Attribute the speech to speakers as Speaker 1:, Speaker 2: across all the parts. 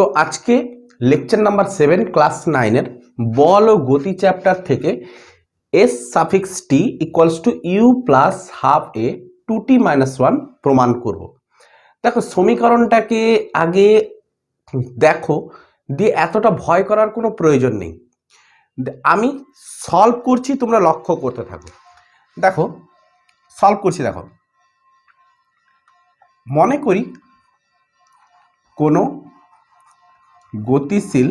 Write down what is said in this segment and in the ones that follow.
Speaker 1: তো আজকে lecture number seven class নাইনের বল ও গতি চ্যাপ্টার থেকে S suffix T equals to U plus half A two T minus one প্রমাণ করব। দেখো সমীকরণটাকে আগে দেখো, দিয়ে এতটা ভয় করার কোনো প্রয়োজন নেই। আমি সলভ করছি, তোমরা লক্ষ্য করতে থাকো। দেখো সলভ করছি, দেখো। মনে করি কোনো গতিশীল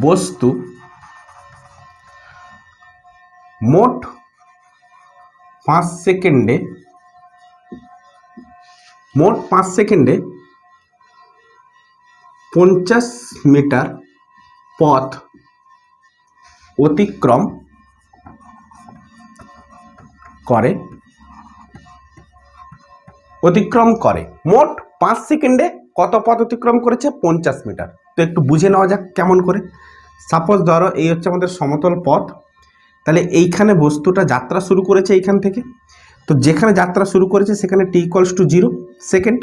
Speaker 1: বস্তু মোট পাঁচ সেকেন্ডে, মোট পাঁচ সেকেন্ডে পঞ্চাশ মিটার পথ অতিক্রম করে অতিক্রম করে। মোট পাঁচ সেকেন্ডে কত পথ অতিক্রম করেছে? পঞ্চাশ মিটার। তো একটু বুঝে নেওয়া যাক কেমন করে। সাপোজ ধরো, এই হচ্ছে আমাদের সমতল পথ। তাহলে এইখানে বস্তুটা যাত্রা শুরু করেছে এইখান থেকে। তো যেখানে যাত্রা শুরু করেছে, সেখানে T equals to zero second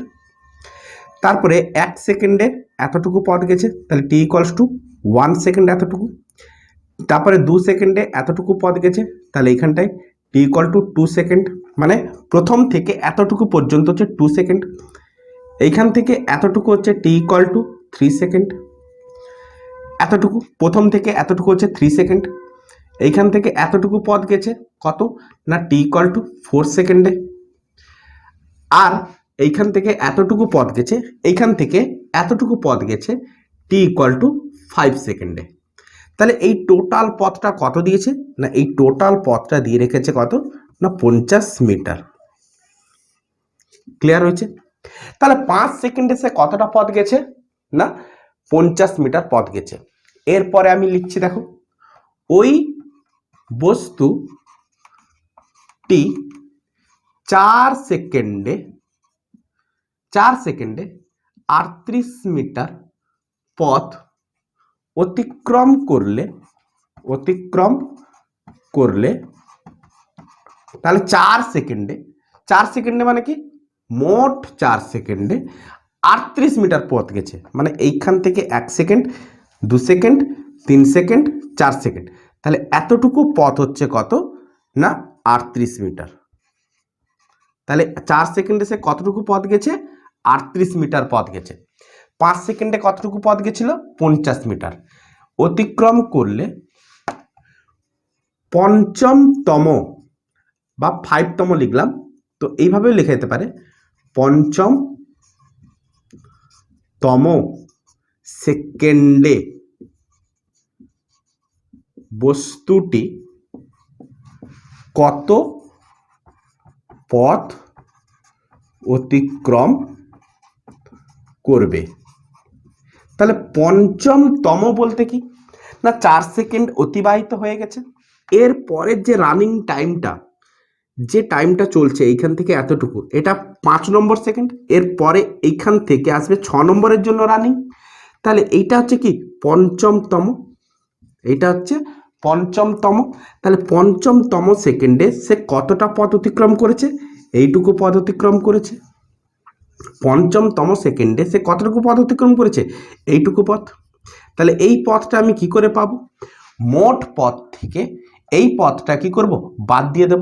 Speaker 1: তারপরে এক সেকেন্ডে এতটুকু পথ গেছে, তাহলে T equals to one second এতটুকু। তারপরে দু সেকেন্ডে এতটুকু পথ গেছে, তাহলে এইখানটায় T equal to two second মানে প্রথম থেকে এতটুকু পর্যন্ত হচ্ছে টু সেকেন্ড এইখান থেকে এতটুকু হচ্ছে T equal to three second এতটুকু, প্রথম থেকে এতটুকু হচ্ছে থ্রি সেকেন্ড এইখান থেকে এতটুকু পথ গেছে কত? না টি ইকল টু ফোর সেকেন্ডে আর এইখান থেকে এতটুকু পথ গেছে, এইখান থেকে এতটুকু পথ গেছে টি ইকুয়াল টু ফাইভ সেকেন্ডে তাহলে এই টোটাল পথটা কত দিয়েছে? না, এই টোটাল পথটা দিয়ে রেখেছে কত? না, পঞ্চাশ মিটার। ক্লিয়ার হয়েছে? তাহলে পাঁচ সেকেন্ডে সে কতটা পথ গেছে? না, পঞ্চাশ মিটার পথ গেছে। এরপরে আমি লিখছি, দেখো, ওই বস্তুটি চার সেকেন্ডে চার সেকেন্ডে আটত্রিশ মিটার পথ অতিক্রম করলে অতিক্রম করলে, তাহলে চার সেকেন্ডে চার সেকেন্ডে মানে কি? মোট চার সেকেন্ডে আটত্রিশ মিটার পথ গেছে। মানে এইখান থেকে এক সেকেন্ড, দু সেকেন্ড, তিন সেকেন্ড, চার সেকেন্ড। তাহলে এতটুকু পথ হচ্ছে কত? না, আটত্রিশ মিটার। তাহলে চার সেকেন্ডে সে কতটুকু পথ গেছে? আটত্রিশ মিটার পথ গেছে। পাঁচ সেকেন্ডে কতটুকু পথ গেছিল? পঞ্চাশ মিটার। অতিক্রম করলে পঞ্চমতম বা ফাইভতম লিখলাম। তো এইভাবেও লেখা যেতে পারে। পঞ্চম, তম, সেকেন্ডে বস্তুটি কত পথ অতিক্রম করবে? তাহলে পঞ্চমতম বলতে কি? না, চার সেকেন্ড অতিবাহিত হয়ে গেছে। এর পরের যে রানিং টাইমটা যে টাইমটা চলছে এইখান থেকে এতটুকু, এটা পাঁচ নম্বর সেকেন্ড এর পরে এইখান থেকে আসবে ছ নম্বরের জন্য রানিং তাহলে এইটা হচ্ছে কি? পঞ্চমতম, এইটা হচ্ছে পঞ্চমতম, তাহলে পঞ্চমতম সেকেন্ডে সে কতটা পথ অতিক্রম করেছে? এইটুকু পথ অতিক্রম করেছে। পঞ্চমতম সেকেন্ডে সে কতটুকু পথ অতিক্রম করেছে? এইটুকু পথ। তাহলে এই পথটা আমি কি করে পাবো? মোট পথ থেকে এই পথটা কি করব? বাদ দিয়ে দেব।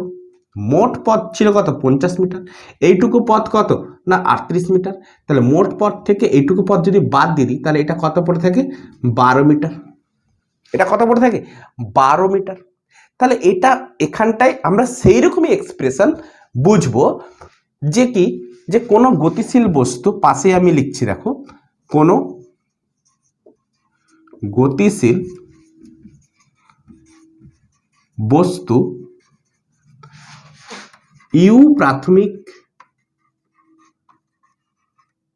Speaker 1: মোট পথ ছিল কত? পঞ্চাশ মিটার। এইটুকু পথ কত? না, আটত্রিশ মিটার। তাহলে মোট পথ থেকে এইটুকু পথ যদি বাদ দিয়ে দিই, তাহলে এটা কত পড়ে থাকে? বারো মিটার। এটা কত পড়ে থাকে? বারো মিটার। তাহলে এটা এখানটায় আমরা সেই রকমই এক্সপ্রেশন বুঝব যে কি? যে কোনো গতিশীল বস্তু পাশে আমি লিখছি, দেখো। কোনো গতিশীল বস্তু ইউ প্রাথমিক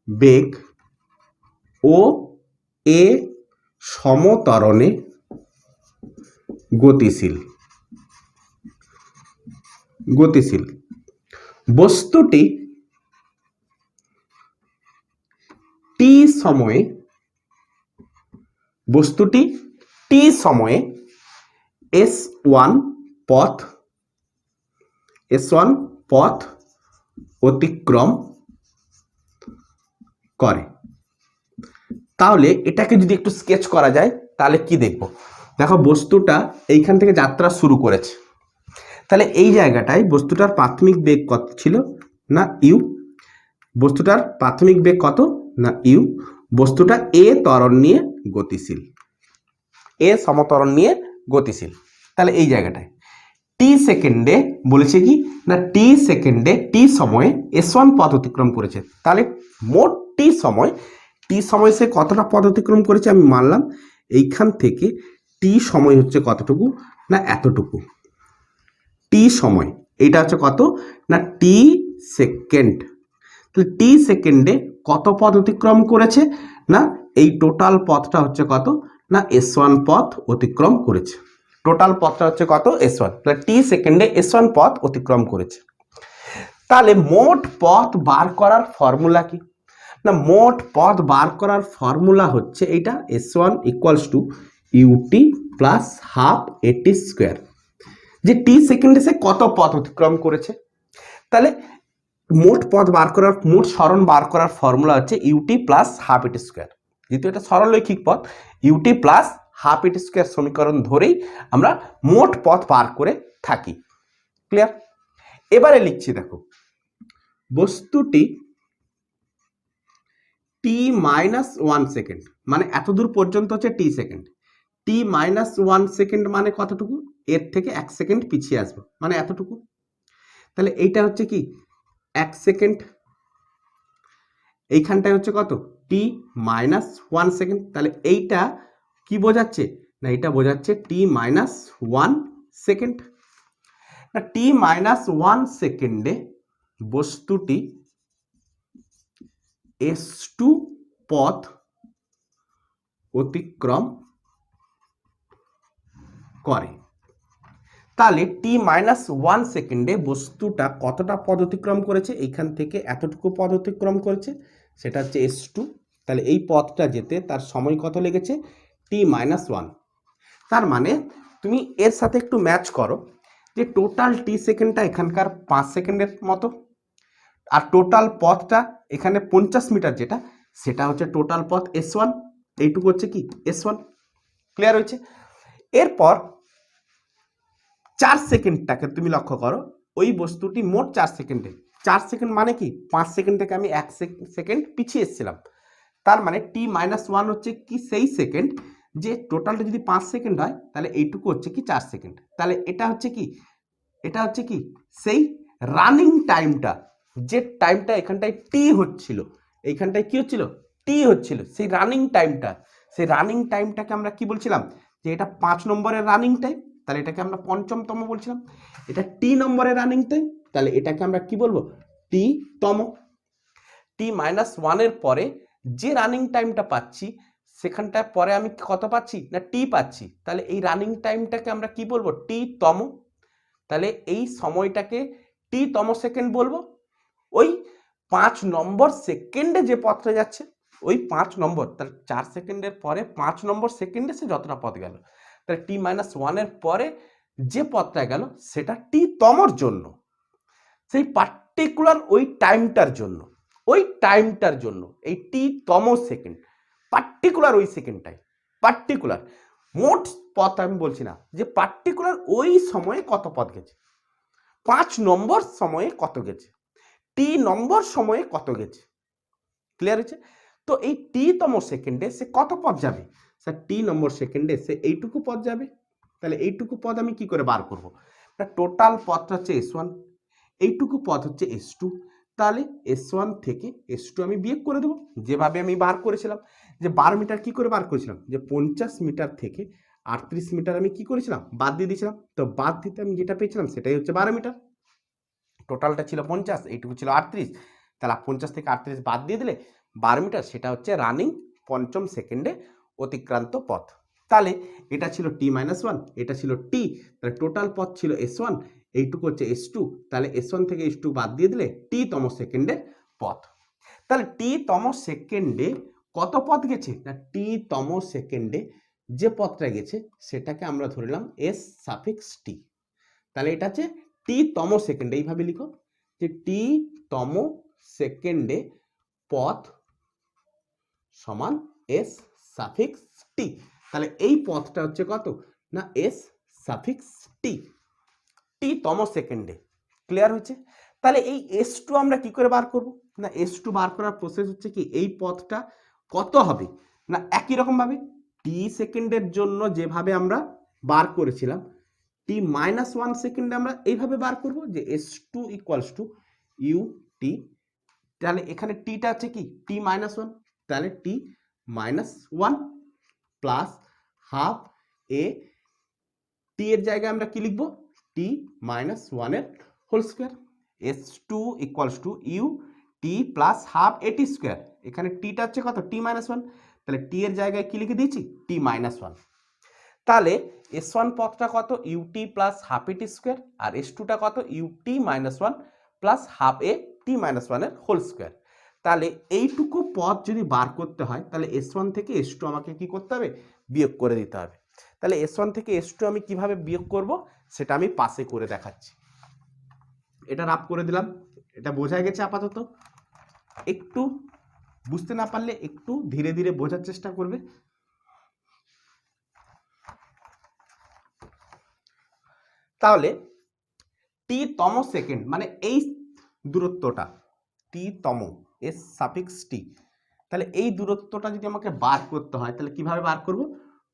Speaker 1: বেগ ও এ সমতরণে গতিশীল। গতিশীল। বস্তুটি টি সময়ে, বস্তুটি টি সময়ে এস ওয়ান পথ এস ওয়ান পথ অতিক্রম করে। তাহলে এটাকে যদি একটু স্কেচ করা যায়, তাহলে কি দেখব? দেখো, বস্তুটা এইখান থেকে যাত্রা শুরু করেছে। তাহলে এই জায়গাটায় বস্তুটার প্রাথমিক বেগ কত ছিল? না, ইউ। বস্তুটার প্রাথমিক বেগ কত? না, ইউ। বস্তুটা এ ত্বরণ নিয়ে গতিশীল। এ সমতরণ নিয়ে গতিশীল। তাহলে এই জায়গাটায়। টি সেকেন্ডে বলেছে কি? না টি সেকেন্ডে টি সময়ে এস ওয়ান পথ অতিক্রম করেছে। তাহলে মোট টি সময় টি সময় সে কতটা পথ অতিক্রম করেছে আমি মানলাম। এইখান থেকে টি সময় হচ্ছে কতটুকু? না, এতটুকু। টি সময়, এইটা হচ্ছে কত? না টি সেকেন্ড তাহলে টি সেকেন্ডে কত পথ অতিক্রম করেছে? না, এই টোটাল পথটা হচ্ছে কত? না এস ওয়ান পথ অতিক্রম করেছে। টোটাল পথটা হচ্ছে কত? এস ওয়ান তাহলে টি সেকেন্ডে এস ওয়ান পথ অতিক্রম করেছে। তাহলে মোট পথ বার করার ফর্মুলা কি? না, মোট পথ বার করার ফর্মুলা হচ্ছে এইটা S one equals to U T plus half A T square যে টি সেকেন্ডে সে কত পথ অতিক্রম করেছে? তাহলে মোট পথ বার করার, মোট সরণ বার করার ফর্মুলা হচ্ছে U T plus half A T square যেহেতু এটা সরলরৈখিক পথ। U T plus half A T square সমীকরণ ধরেই আমরা মোট পথ বার করে থাকি। ক্লিয়ার এবারে লিখছি দেখো। বস্তুটি টি মাইনাস ওয়ান সেকেন্ড মানে এত দূর পর্যন্ত হচ্ছে T second T minus one second মানে কতটুকু? এর থেকে এক সেকেন্ড পিছিয়ে আসব মানে এতটুকু। তাহলে এইটা হচ্ছে কি? এক সেকেন্ড এইখানটায় হচ্ছে কত? টি মাইনাস ওয়ান সেকেন্ড তাহলে এইটা কি বোঝাচ্ছে? না, এটা বোঝাচ্ছে টি মাইনাস ওয়ান সেকেন্ড না টি মাইনাস ওয়ান সেকেন্ডে বস্তুটি এস টু পথ অতিক্রম করে। তাহলে টি মাইনাস ওয়ান সেকেন্ডে বস্তুটা কতটা পদ অতিক্রম করেছে? এইখান থেকে এতটুকু পদ অতিক্রম করেছে, সেটা হচ্ছে এস টু তাহলে এই পথটা যেতে তার সময় কত লেগেছে? টি মাইনাস ওয়ান তার মানে তুমি এর সাথে একটু ম্যাচ করো যে টোটাল টি সেকেন্ডটা এখানকার পাঁচ সেকেন্ডের মতো আর টোটাল পথটা এখানে পঞ্চাশ মিটার যেটা, সেটা হচ্ছে টোটাল পথ এস ওয়ান এইটুকু হচ্ছে কি? এস ওয়ান ক্লিয়ার হয়েছে? এরপর চার সেকেন্ডটাকে তুমি লক্ষ্য করো, ওই বস্তুটি মোট চার সেকেন্ডে। চার সেকেন্ড মানে কি? পাঁচ সেকেন্ড থেকে আমি এক সেকেন্ড পিছিয়ে এসেছিলাম। তার মানে টি মাইনাস ওয়ান হচ্ছে কি? সেই সেকেন্ড যে টোটালটা যদি পাঁচ সেকেন্ড হয়, তাহলে এইটুকু হচ্ছে কি চার সেকেন্ড তাহলে এটা হচ্ছে কি, এটা হচ্ছে কি, সেই রানিং টাইমটা যে টাইমটা এখানটায় টি হচ্ছিল, এইখানটায় কি হচ্ছিল? টি হচ্ছিল, সেই রানিং টাইমটা সেই রানিং টাইমটাকে আমরা কি বলছিলাম? যে এটা পাঁচ নম্বরের রানিং টাইম তাহলে এটাকে আমরা পঞ্চমতম বলছিলাম। এটা টি নম্বরের রানিং টাইম তাহলে এটাকে আমরা কি বলব? টি তম। টি মাইনাস ওয়ানের পরে যে রানিং টাইমটা পাচ্ছি সেখানটায় পরে আমি কত পাচ্ছি? না টি পাচ্ছি। তাহলে এই রানিং টাইমটাকে আমরা কি বলব? টি তম। তাহলে এই সময়টাকে টি তম সেকেন্ড বলব। ওই পাঁচ নম্বর সেকেন্ডে যে পথটা যাচ্ছে, ওই পাঁচ নম্বর। তাহলে চার সেকেন্ডের পরে পাঁচ নম্বর সেকেন্ডে সে যতটা পথ গেল। তাহলে টি মাইনাস ওয়ানের পরে যে পথটা গেল, সেটা টি তমর জন্য। সেই পার্টিকুলার ওই টাইমটার জন্য। ওই টাইমটার জন্য। এই টি তম সেকেন্ড পার্টিকুলার ওই সেকেন্ডটাই পার্টিকুলার মোট পথ আমি বলছি না, যে পার্টিকুলার ওই সময়ে কত পথ গেছে? পাঁচ নম্বর সময়ে কত গেছে? টি নম্বর সময়ে কত গেছে? ক্লিয়ার হয়েছে? তো এই টি তম সেকেন্ডে সে কত পথ যাবে? স্যার টি নম্বর সেকেন্ডে সে এইটুকু পথ যাবে? তাহলে এইটুকু পথ আমি কি করে বার করব? করব টোটাল পথটা হচ্ছে এস ওয়ান এইটুকু পথ হচ্ছে এস টু তাহলে এস ওয়ান থেকে এস টু আমি বিয়োগ করে দেবো। যেভাবে আমি বার করেছিলাম। যে বারো মিটার কি করে বার করেছিলাম? যে পঞ্চাশ মিটার থেকে আটত্রিশ মিটার আমি কি করেছিলাম? বাদ দিয়ে দিয়েছিলাম। তো বাদ দিতে আমি যেটা পেয়েছিলাম সেটাই হচ্ছে বারো মিটার। টোটালটা ছিল পঞ্চাশ, এইটুকু ছিল আটত্রিশ। তাহলে পঞ্চাশ থেকে আটত্রিশ বাদ দিয়ে দিলে বারো মিটার সেটা হচ্ছে রানিং পঞ্চম সেকেন্ডে অতিক্রান্ত পথ। তাহলে এটা ছিল টি মাইনাস ওয়ান এটা ছিল টি তাহলে টোটাল পথ ছিল এস ওয়ান এইটুকু হচ্ছে এস টু তাহলে এস ওয়ান থেকে এস টু বাদ দিয়ে দিলে টি তম সেকেন্ডের পথ। তাহলে টি তম সেকেন্ডে কত পথ গেছে? না টি তম সেকেন্ডে যে পথটা গেছে, সেটাকে আমরা ধরলাম এস সাফিক্স টি তাহলে এটা হচ্ছে টি তম সেকেন্ডে এইভাবে লিখো যে টি তম সেকেন্ডে পথ সমান এস সাফিক্স টি তাহলে এই পথটা হচ্ছে কত? না এস সাফিক্স টি টি তম সেকেন্ডে ক্লিয়ার হচ্ছে তাহলে এই এস টু আমরা কি করে বার করব? না এস টু বার করার প্রসেস হচ্ছে কি? এই পথটা কত হবে? না, একই রকমভাবে টি সেকেন্ডের জন্য যেভাবে আমরা বার করেছিলাম টি মাইনাস ওয়ান সেকেন্ডে আমরা এইভাবে বার করব যে S two equals to U T তাহলে এখানে টিটা আছে কি? টি মাইনাস ওয়ান তাহলে T minus one plus half A T এর জায়গায় আমরা কি লিখব? টি মাইনাস ওয়ানের whole square S two equals to U T plus half A T square এখানে টিটা হচ্ছে কত? টি মাইনাস ওয়ান তাহলে টি এর জায়গায় কি লিখে দিয়েছি? টি মাইনাস ওয়ান তাহলে এস ওয়ান পথটা কত? U T plus half A T square R S টুটা কত? U T minus one plus half A T minus ওয়ানের হোল স্কোয়ার তাহলে এইটুকু পথ যদি বার করতে হয়, তাহলে এস ওয়ান থেকে এস টু আমাকে কি করতে হবে? বিয়োগ করে দিতে হবে। তাহলে এস ওয়ান থেকে এস টু আমি কীভাবে বিয়োগ করব? সেটা আমি পাশে করে দেখাচ্ছি। এটা রাপ করে দিলাম। এটা বোঝা গেছে আপাতত। একটু বুঝতে না পারলে একটু ধীরে ধীরে বোঝার চেষ্টা করবে। তাহলে টি তম সেকেন্ড মানে এই দূরত্বটা টি তম এস সাফিক্স টি তাহলে এই দূরত্বটা যদি আমাকে বার করতে হয়, তাহলে কীভাবে বার করব?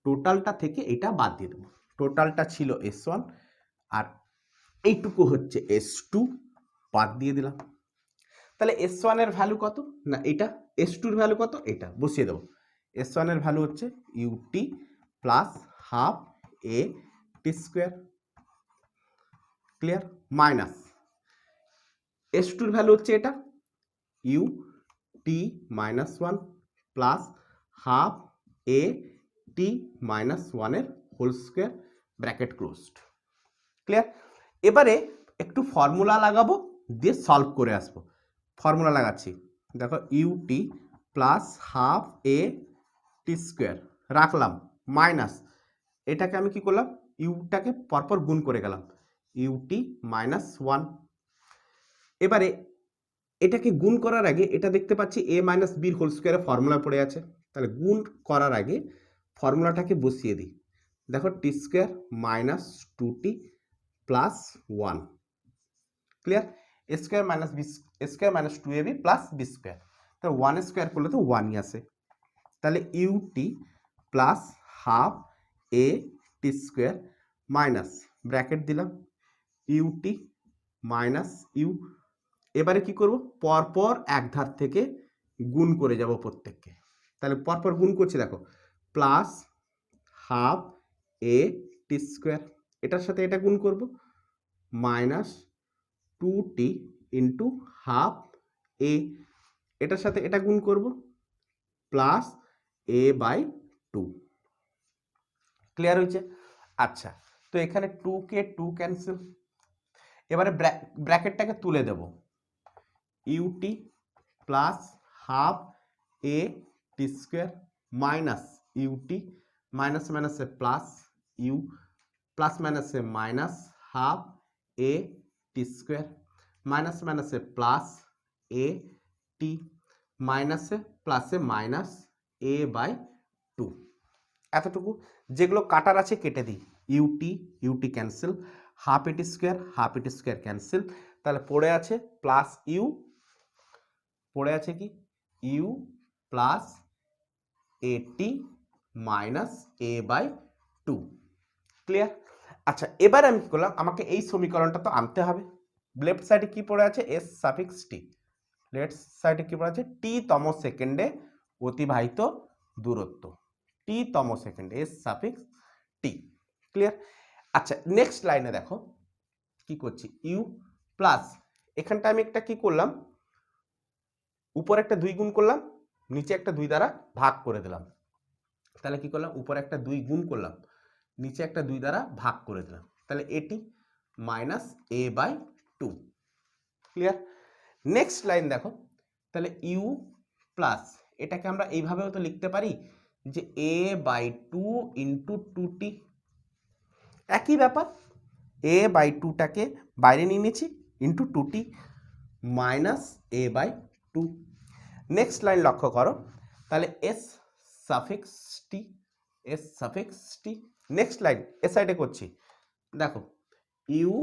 Speaker 1: টোটালটা থেকে এটা বাদ দিয়ে দেবো। টোটালটা ছিল এস ওয়ান আর এইটুকু হচ্ছে এস টু বাদ দিয়ে দিলাম। তাহলে এস ওয়ানের ভ্যালু কত? না, এটা এস টুর ভ্যালু কত? এটা, বসিয়ে দেবো। এস ওয়ানের ভ্যালু হচ্ছে U T plus half A T square clear minus S tour value হচ্ছে এটা U T minus one plus half A T minus ওয়ানের whole square bracket closed clear এবারে একটু ফর্মুলা লাগাবো, দিয়ে সলভ করে আসব। ফর্মুলা লাগাচ্ছি। দেখো U T plus half A T square রাখলাম। মাইনাস এটাকে আমি কি করলাম? ইউটাকে পরপর গুণ করে গেলাম। ইউটি মাইনাস ওয়ান এবারে এটাকে গুণ করার আগে এটা দেখতে পাচ্ছি এ মাইনাস বির হোল স্কোয়ারে ফর্মুলা পড়ে আছে। তাহলে গুণ করার আগে ফর্মুলাটাকে বসিয়ে দিই। দেখো T square minus two T plus one clear square minus B square minus two A B plus B square. তাহলে ওয়ান স্কোয়ার করলে তো ওয়ানই আসে তাহলে U T plus half A T square minus bracket দিলাম। ইউটি মাইনাস ইউ এবারে কি করব? পরপর এক ধার থেকে গুণ করে যাব প্রত্যেককে। তাহলে পরপর গুণ করছি, দেখো plus half A T square এটার সাথে এটা গুণ করব। Minus two T into half A এটার সাথে এটা গুণ করব plus A by two clear হয়েছে? আচ্ছা তো এখানে টু কে টু ক্যান্সেল এবারে ব্র্যাকেটটাকে তুলে দেব। U T plus half A T square minus U T minus মাইনাসে প্লাস ইউ প্লাস মাইনাসে minus half A T square minus মাইনাসে প্লাস এ টি মাইনাসে প্লাসে মাইনাস এ বাই টু এতটুকু। যেগুলো কাটার আছে কেটে দিই। U T U T cancel half A T square half A T square cancel তাহলে পড়ে আছে প্লাস ইউ পড়ে আছে কি? U plus A T minus A by two clear আচ্ছা এবার আমি কি করলাম? আমাকে এই সমীকরণটা তো আনতে হবে। লেফট সাইডে কি পড়ে আছে? এস সাফিক্স টি লেফট সাইডে কি পড়ে আছে? টি তম সেকেন্ডে অতিবাহিত দূরত্ব। টি তম সেকেন্ডে এস সাফিক্স টি ক্লিয়ার আচ্ছা নেক্সট লাইনে দেখো। কি করছি? ইউ প্লাস এখানটা আমি একটা কি করলাম? উপরে একটা দুই গুণ করলাম, নিচে একটা দুই দ্বারা ভাগ করে দিলাম। তাহলে কি করলাম? উপরে একটা দুই গুণ করলাম। নিচে একটা দুই দ্বারা ভাগ করে দিলাম। তাহলে a t minus a by two clear next line দেখো। তাহলে ইউ প্লাস এটাকে আমরা এইভাবেও তো লিখতে পারি যে a by two into two t একই ব্যাপার এ বাই টুটাকে বাইরে নিয়ে নিয়েছি into two t minus a by two next line লক্ষ্য করো। তাহলে s suffix t s suffix t next line এ সাইডে করছি। দেখো ইউ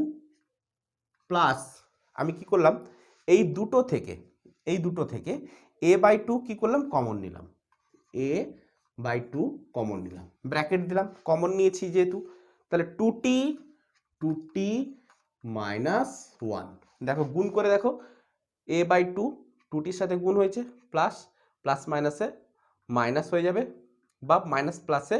Speaker 1: প্লাস আমি কি করলাম? এই দুটো থেকে, এই দুটো থেকে এ বাই টু কী করলাম? কমন নিলাম। এ বাই টু কমন নিলাম। ব্র্যাকেট দিলাম। কমন নিয়েছি যেহেতু, তাহলে two t two t minus one দেখো, গুণ করে দেখো এ বাই টু টুটির সাথে গুণ হয়েছে প্লাস প্লাস মাইনাসে মাইনাস হয়ে যাবে, বা মাইনাস প্লাসে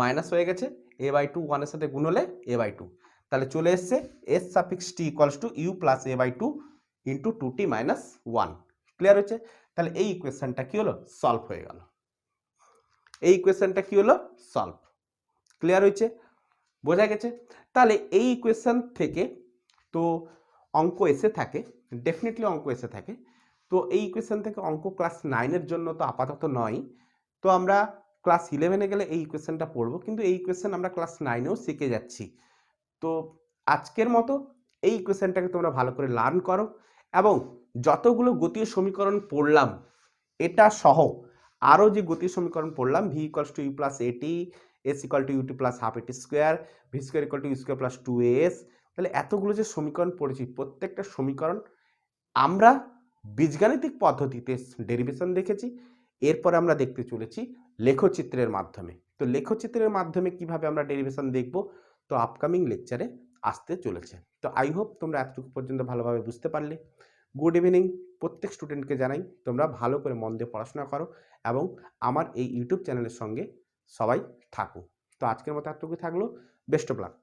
Speaker 1: মাইনাস হয়ে গেছে এ বাই টু ওয়ানের সাথে গুণ হলে এ বাই টু তাহলে চলে এসছে s suffix t equals to u plus a by two into two t minus one clear হচ্ছে তাহলে এই ইকুয়েশনটা কি হলো? সলভ হয়ে গেল। এই ইকুয়েশনটা কি হলো? সলভ ক্লিয়ার হয়েছে? বোঝা গেছে? তাহলে এই ইকুয়েশন থেকে তো অঙ্ক এসে থাকে ডেফিনেটলি অঙ্ক এসে থাকে। তো এই ইকুয়েশন থেকে অঙ্ক ক্লাস নাইনের জন্য তো আপাতত নয়। তো আমরা ক্লাস ইলেভেনে গেলে এই ইকুয়েশনটা পড়ব। কিন্তু এই ইকুয়েশন আমরা ক্লাস নাইনেও শিখে যাচ্ছি। তো আজকের মতো এই ইকুয়েশনটাকে তোমরা ভালো করে লার্ন করো এবং যতগুলো গতীয় সমীকরণ পড়লাম, এটা সহ আরও যে গতীয় সমীকরণ পড়লাম v equals to u plus a t s equal to u t plus half a t square v square equal to u square plus two s তাহলে এতগুলো যে সমীকরণ পড়েছি, প্রত্যেকটা সমীকরণ আমরা বীজগাণিতিক পদ্ধতিতে ডেরিভেশন দেখেছি, এরপরে আমরা দেখতে চলেছি লেখচিত্রের মাধ্যমে। তো লেখচিত্রের মাধ্যমে কীভাবে আমরা ডেরিভেশন দেখব? তো আপকামিং লেকচারে আসতে চলেছে। তো আই হোপ তোমরা এতটুকু পর্যন্ত ভালোভাবে বুঝতে পারলে। গুড ইভিনিং প্রত্যেক স্টুডেন্টকে জানাই, তোমরা ভালো করে মন দিয়ে পড়াশোনা করো এবং আমার এই ইউটিউব চ্যানেলের সঙ্গে সবাই থাকো। তো আজকের মতো এতটুকু থাকল। Best of luck